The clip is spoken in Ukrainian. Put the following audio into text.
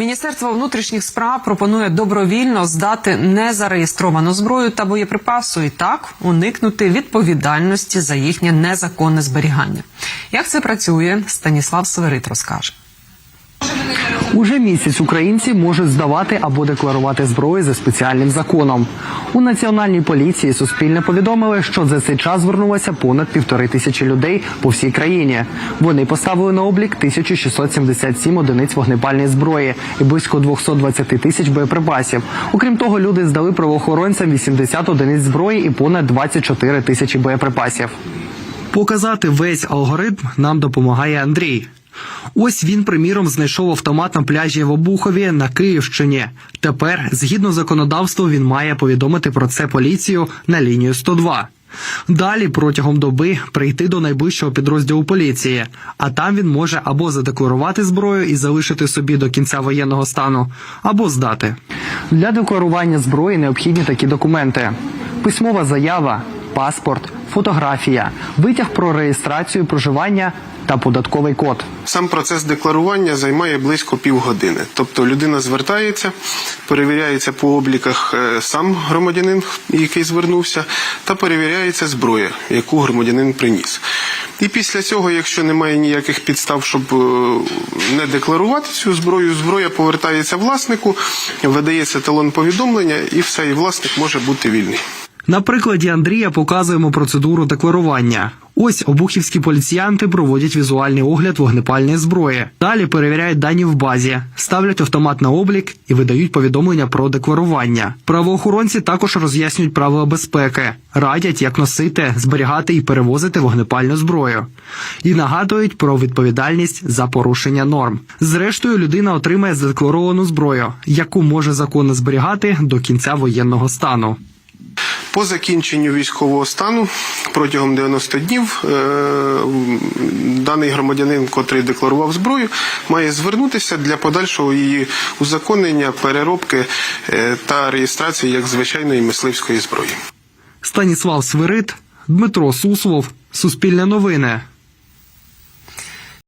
Міністерство внутрішніх справ пропонує добровільно здати незареєстровану зброю та боєприпасу і так уникнути відповідальності за їхнє незаконне зберігання. Як це працює, Станіслав Сверид розкаже. Уже місяць українці можуть здавати або декларувати зброю за спеціальним законом. У національній поліції Суспільне повідомили, що за цей час звернулося понад півтори тисячі людей по всій країні. Вони поставили на облік 1677 одиниць вогнепальної зброї і близько 220 тисяч боєприпасів. Окрім того, люди здали правоохоронцям 80 одиниць зброї і понад 24 тисячі боєприпасів. Показати весь алгоритм нам допомагає Андрій. Ось він, приміром, знайшов автомат на пляжі в Обухові на Київщині. Тепер, згідно законодавству, він має повідомити про це поліцію на лінію 102. Далі протягом доби прийти до найближчого підрозділу поліції, а там він може або задекларувати зброю і залишити собі до кінця воєнного стану, або здати. Для декларування зброї необхідні такі документи: письмова заява, паспорт, фотографія, витяг про реєстрацію проживання та податковий код. Сам процес декларування займає близько півгодини. Тобто людина звертається, перевіряється по обліках е, сам громадянин, який звернувся, та перевіряється зброя, яку громадянин приніс. І після цього, якщо немає ніяких підстав, щоб е, не декларувати цю зброю, зброя повертається власнику, видається талон повідомлення, і все, і власник може бути вільний. На прикладі Андрія показуємо процедуру декларування. Ось обухівські поліціянти проводять візуальний огляд вогнепальної зброї. Далі перевіряють дані в базі, ставлять автомат на облік і видають повідомлення про декларування. Правоохоронці також роз'яснюють правила безпеки, радять, як носити, зберігати і перевозити вогнепальну зброю, і нагадують про відповідальність за порушення норм. Зрештою, людина отримає задекларовану зброю, яку може законно зберігати до кінця воєнного стану. По закінченню військового стану протягом 90 днів е, даний громадянин, котрий декларував зброю, має звернутися для подальшого її узаконення, переробки е, та реєстрації як звичайної мисливської зброї. Станіслав Свирид, Дмитро Суслов, Суспільне новини.